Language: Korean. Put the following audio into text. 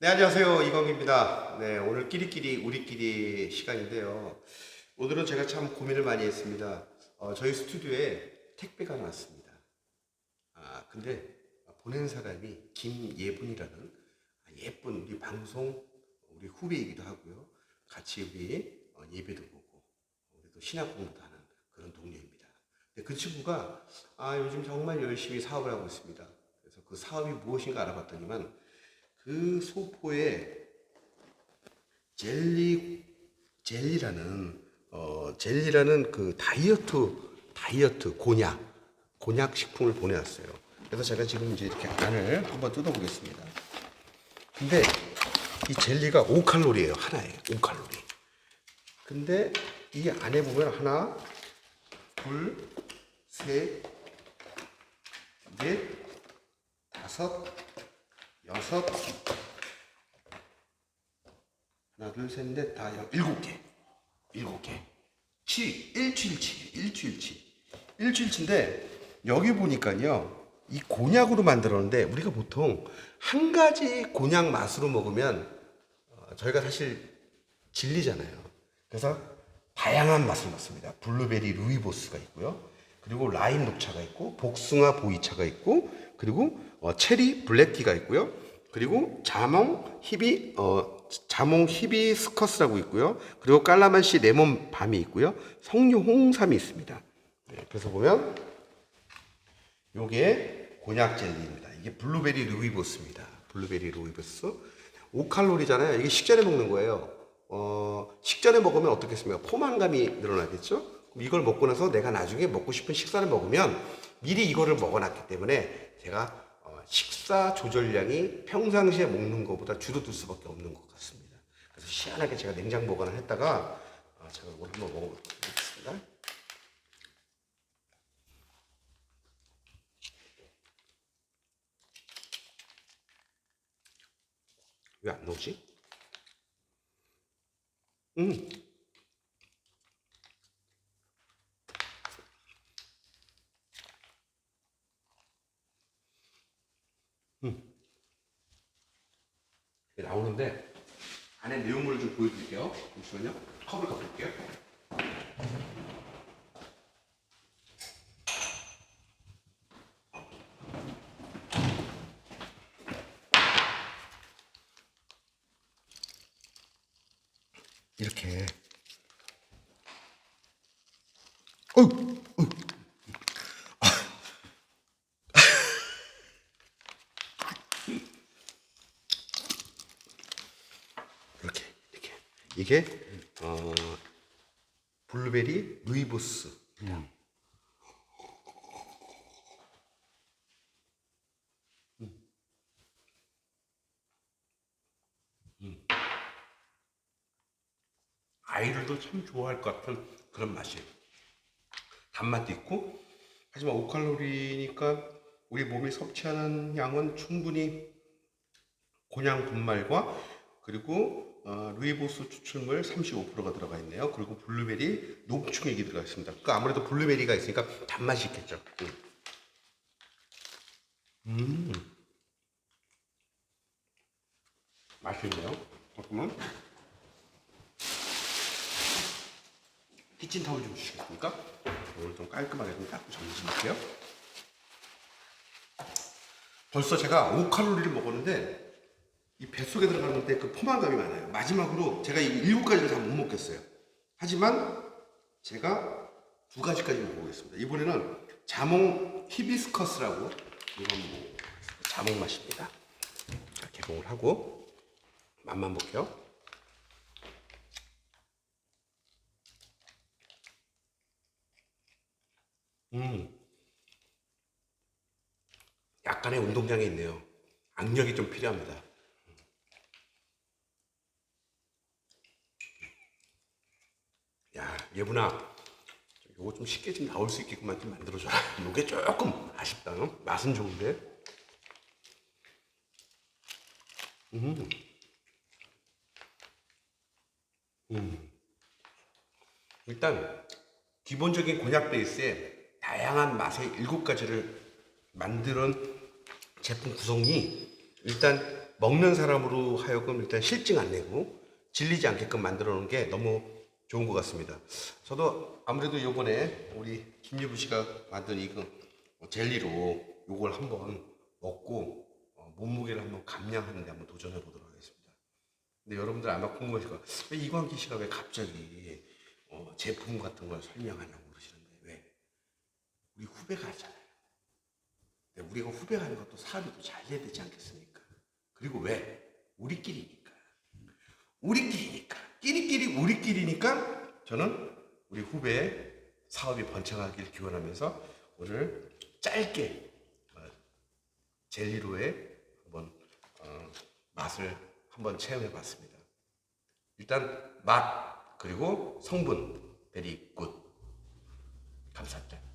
네, 안녕하세요. 이광입니다. 네, 오늘 끼리끼리 우리끼리 시간인데요. 오늘은 제가 참 고민을 많이 했습니다. 어, 저희 스튜디오에 택배가 나왔습니다. 아, 근데 보낸 사람이 김예분이라는 예쁜 우리 방송 우리 후배이기도 하고요. 같이 우리 어, 예배도 보고 우리 또 신학 공부도 하는 그런 동료입니다. 근데 그 친구가 아, 요즘 정말 열심히 사업을 하고 있습니다. 그래서 그 사업이 무엇인가 알아봤더니만 그 소포에 젤리 젤리라는 어 젤리라는 그 다이어트 다이어트 곤약 곤약 식품을 보내왔어요. 그래서 제가 지금 이제 이렇게 안을 한번 뜯어보겠습니다. 근데 이 젤리가 5칼로리예요 하나에 5칼로리. 근데 이 안에 보면 하나, 둘, 셋, 넷, 다섯, 여섯, 하나, 둘, 셋, 넷, 다, 여, 일곱 개. 일곱 개. 치, 일주일치, 일주일치. 일주일치인데, 여기 보니까요, 이 곤약으로 만들었는데, 우리가 보통 한 가지 곤약 맛으로 먹으면, 어, 저희가 사실 질리잖아요. 그래서 다양한 맛을 넣습니다. 블루베리 루이보스가 있고요. 그리고 라임 녹차가 있고, 복숭아 보이차가 있고, 그리고 어, 체리 블랙티가 있고요. 그리고 자몽 히비 어 자몽 히비스커스라고 있고요. 그리고 깔라만시 레몬 밤이 있고요. 석류 홍삼이 있습니다. 네, 그래서 보면 요게 곤약 젤리입니다. 이게 블루베리 루이보스입니다. 블루베리 루이보스. 5칼로리잖아요. 이게 식전에 먹는 거예요. 어, 식전에 먹으면 어떻겠습니까? 포만감이 늘어나겠죠? 이걸 먹고 나서 내가 나중에 먹고 싶은 식사를 먹으면 미리 이거를 먹어놨기 때문에 제가 어, 식사 조절량이 평상시에 먹는 것보다 줄어들 수밖에 없는 것 같습니다. 그래서 시원하게 제가 냉장 보관을 했다가 어, 제가 이걸 한번 먹어보겠습니다. 왜 안 나오지? 음. 이게 나오는데 안에 내용물을 좀 보여드릴게요. 잠시만요. 컵을 갖고 올게요. 이렇게 어휴, 어휴. 이렇게 이렇게. 이게 어 블루베리 루이보스. 아이들도 참 좋아할 것 같은 그런 맛이에요. 단맛도 있고 하지만 5칼로리니까 우리 몸이 섭취하는 양은 충분히 곤양 분말과 그리고 어, 루이보스 추출물 35%가 들어가 있네요. 그리고 블루베리 녹충액이 들어가 있습니다. 그 아무래도 블루베리가 있으니까 단맛이 있겠죠. 음. 음. 맛있네요. 잠깐만. 키친타올 좀 주시겠습니까? 오늘 좀 깔끔하게 좀 닦고 정리해볼게요. 벌써 제가 5칼로리를 먹었는데 이 뱃속에 들어가는데 그 포만감이 많아요. 마지막으로 제가 이 일곱 가지를 다 못 먹겠어요. 하지만 제가 두 가지까지 먹어보겠습니다. 이번에는 자몽 히비스커스라고 이거. 자몽 맛입니다. 자, 개봉을 하고 맛만 볼게요. 음. 약간의 운동량이 있네요. 악력이 좀 필요합니다. 야, 예분아, 요거 좀 쉽게 좀 나올 수 있게끔만 좀 만들어줘라. 요게 조금 아쉽다. 응? 맛은 좋은데. 음. 음. 일단 기본적인 곤약 베이스에 다양한 맛의 일곱 가지를 만드는 제품 구성이 일단 먹는 사람으로 하여금 일단 실증 안 내고 질리지 않게끔 만들어 놓은 게 너무 좋은 것 같습니다. 저도 아무래도 요번에 우리 김유부 씨가 만든 이거 젤리로 요걸 한번 먹고 어, 몸무게를 한번 감량하는데 한번 도전해 보도록 하겠습니다. 근데 여러분들 아마 궁금하실 거예요. 왜 이광기 씨가 왜 갑자기 어, 제품 같은 걸 설명하냐고 그러시는데 왜? 우리 후배가 하잖아요. 근데 우리가 후배가 하는 것도 사업이 또잘 돼야 되지 않겠습니까? 그리고 왜? 우리끼리니까. 우리끼리니까. 끼리끼리 우리끼리니까 저는 우리 후배의 사업이 번창하길 기원하면서 오늘 짧게 어, 젤리로의 한번 어, 맛을 한번 체험해 봤습니다. 일단 맛 그리고 성분 베리 굿 감사합니다.